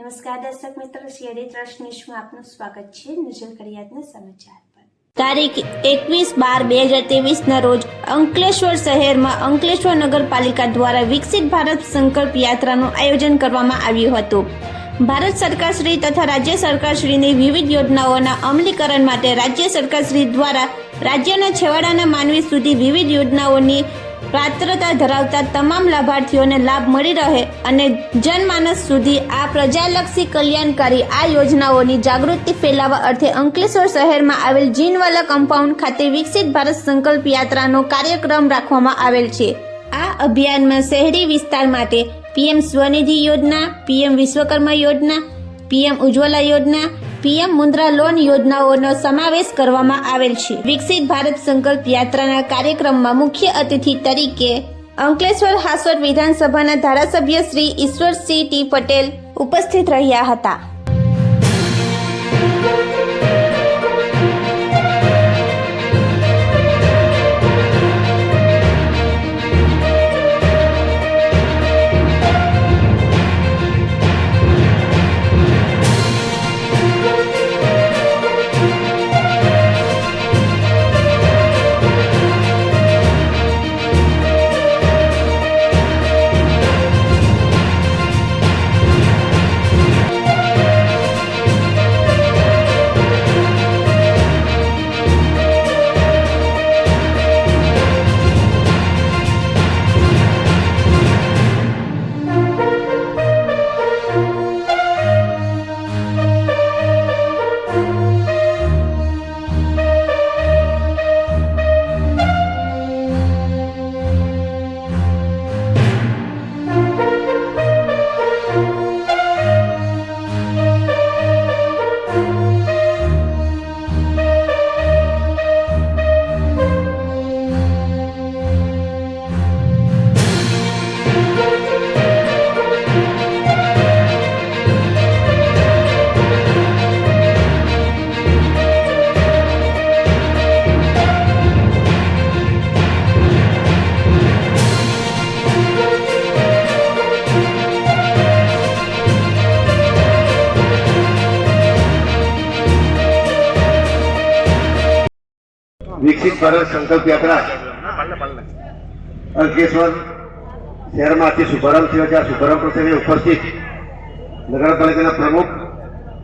નમસ્કાર દર્શક મિત્રો, શેરી ટ્રસ્ટ આપનું સ્વાગત છે. નજર કરીએ સમાચાર તારીખ એકવીસ બાર બે હજાર ત્રેવીસના રોજ અંકલેશ્વર શહેરમાં અંકલેશ્વર નગરપાલિકા દ્વારા વિકસિત ભારત સંકલ્પ યાત્રાનું આયોજન કરવામાં આવ્યું હતું. ભારત સરકારશ્રી તથા રાજ્ય સરકારશ્રીની વિવિધ યોજનાઓના અમલીકરણ માટે રાજ્ય સરકારશ્રી દ્વારા રાજ્યના છેવાડાના માનવી સુધી વિવિધ યોજનાઓની પાત્રતા ધરાવતા તમામ લાભાર્થીઓને લાભ મળી રહે અને જનમાનસ સુધી આ પ્રજાલક્ષી કલ્યાણકારી આ યોજનાઓની જાગૃતિ ફેલાવવા અર્થે અંકલેશ્વર શહેરમાં આવેલ જીનવાલા કમ્પાઉન્ડ ખાતે વિકસિત ભારત સંકલ્પ યાત્રાનો કાર્યક્રમ રાખવામાં આવેલ છે. આ અભિયાનમાં શહેરી વિસ્તાર માટે પીએમ સ્વનિધિ યોજના, પીએમ વિશ્વકર્મા યોજના, પીએમ ઉજ્જવલા યોજના પીએમ મુદ્રા લોન યોજનાઓનો સમાવેશ કરવામાં આવેલ છે. વિકસિત ભારત સંકલ્પ યાત્રાના કાર્યક્રમમાં મુખ્ય અતિથિ તરીકે અંકલેશ્વર હાસોટ વિધાનસભાના ધારાસભ્ય શ્રી ઈશ્વરસિંહ ટી પટેલ ઉપસ્થિત રહ્યા હતા. વિકસિત ભારત સંકલ્પ યાત્રા. અંકલેશ્વર શહેરમાંથી શુભારંભ થયો છે. આ શુભારંભ પ્રસંગે ઉપસ્થિત નગરપાલિકાના પ્રમુખ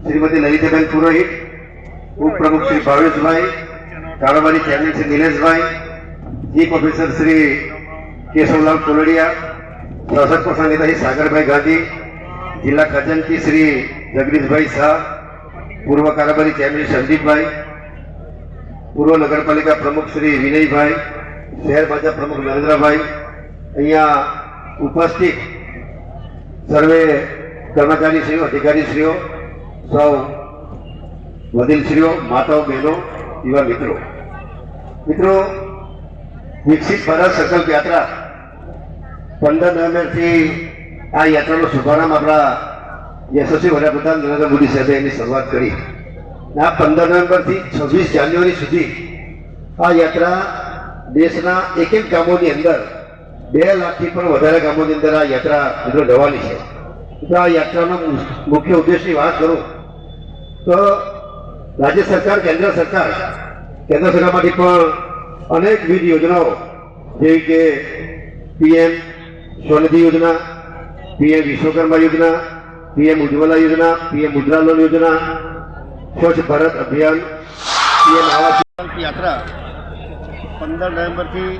શ્રીમતી લલિતાબેન પુરોહિત, ઉપપ્રમુખ શ્રી ભાવેશભાઈ કારોબારી chairman Shri Nileshbhai, chief officer Shri Keshavlal Koldiya શાસક પ્રસંગીતા સાગરભાઈ ગાંધી, જિલ્લા ખજાનચી શ્રી જગદીશભાઈ શાહ, પૂર્વ કારોબારી ચેરમેન સંદીપભાઈ પૂર્વ નગરપાલિકા પ્રમુખ શ્રી વિનયભાઈ, શહેર ભાજપ પ્રમુખ નરેન્દ્રભાઈ, અહીંયા ઉપસ્થિત સર્વે કર્મચારીશ્રીઓ, અધિકારીશ્રીઓ, સૌ વડીલશ્રીઓ, માતાઓ, બહેનો એવા મિત્રો. મિત્રો, વિકસિત ભારત સંકલ્પ યાત્રા પંદર નવેમ્બરથી આ યાત્રાનો શુભારંભ આપણા યશસ્વી વડાપ્રધાન નરેન્દ્ર મોદી સાહેબે એની શરૂઆત કરી. આ પંદર નવેમ્બરથી છવ્વીસ જાન્યુઆરી સુધી આ યાત્રા દેશના એક એક ગામોની અંદર બે લાખથી પણ વધારે ગામોની અંદર આ યાત્રા મિત્રો જવાની છે. તો આ યાત્રાનો મુખ્ય ઉદ્દેશની વાત કરું તો રાજ્ય સરકાર, કેન્દ્ર સરકાર, કેન્દ્ર સરકારમાંથી પણ અનેકવિધ યોજનાઓ, જેવી કે પીએમ સ્વનિધિ યોજના, પીએમ વિશ્વકર્મા યોજના, પીએમ ઉજ્જવલા યોજના, પીએમ મુદ્રા લોન યોજના સ્વચ્છ ભારત અભિયાન પીએમ આવાસ યાત્રા પંદર નવેમ્બરથી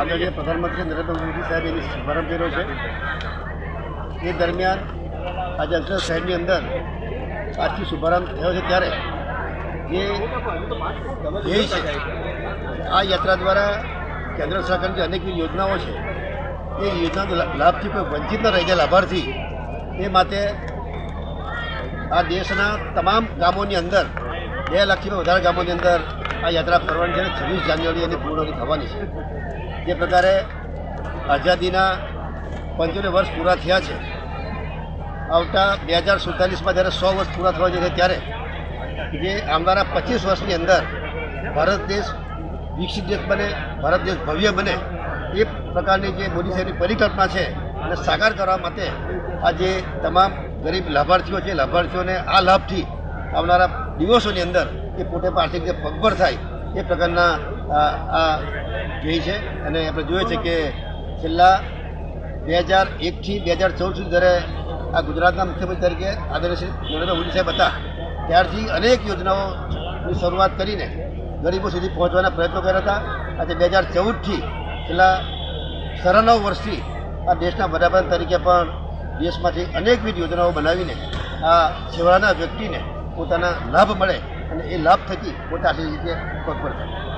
આદરણીય પ્રધાનમંત્રી નરેન્દ્ર મોદી સાહેબ એની શુભારંભ કર્યો છે, એ દરમિયાન આજે અંકલેશ્વર શહેરની અંદર આજથી શુભારંભ થયો છે ત્યારે જે ધ્યેય છે આ યાત્રા દ્વારા કેન્દ્ર સરકારની જે અનેક યોજનાઓ છે, એ યોજનાનો લાભથી કોઈ વંચિત ન રહી જાય લાભાર્થી એ માટે આ દેશના તમામ ગામોની અંદર બે લાખથી વધારે ગામોની અંદર આ યાત્રા ફરવાની છે છવ્વીસ જાન્યુઆરી એની પૂર્ણ થવાની છે. જે પ્રકારે આઝાદીના પંચોતેર વર્ષ પૂરા થયા છે. આવતા બે હજાર સુડતાલીસમાં જ્યારે સો વર્ષ પૂરા થવા જશે ત્યારે જે આવનારા પચીસ વર્ષની અંદર ભારત દેશ વિકસિત દેશ બને, ભારત દેશ ભવ્ય બને, એ પ્રકારની જે મોદી સાહેબની પરિકલ્પના છે અને સાકાર કરવા માટે આજે તમામ ગરીબ લાભાર્થીઓ છે, લાભાર્થીઓને આ લાભથી આવનારા દિવસોની અંદર એ પોતે આર્થિક રીતે પગભર થાય એ પ્રકારના આ આ ધ્યેય છે. અને આપણે જોઈએ છે કે છેલ્લા બે હજાર એકથી બે હજાર ચૌદ સુધી જ્યારે આ ગુજરાતના મુખ્યમંત્રી તરીકે આદરણીય શ્રી નરેન્દ્ર મોદી સાહેબ હતા, ત્યારથી અનેક યોજનાઓની શરૂઆત કરીને ગરીબો સુધી પહોંચવાના પ્રયત્નો કર્યા હતા. આજે બે હજાર ચૌદથી છેલ્લા સાડા નવ વર્ષથી આ દેશના વડાપ્રધાન તરીકે પણ દેશમાંથી અનેકવિધ યોજનાઓ બનાવીને આ છેવાડાના વ્યક્તિને પોતાના લાભ મળે અને એ લાભ થકી પોતાની રીતે પગભર થાય.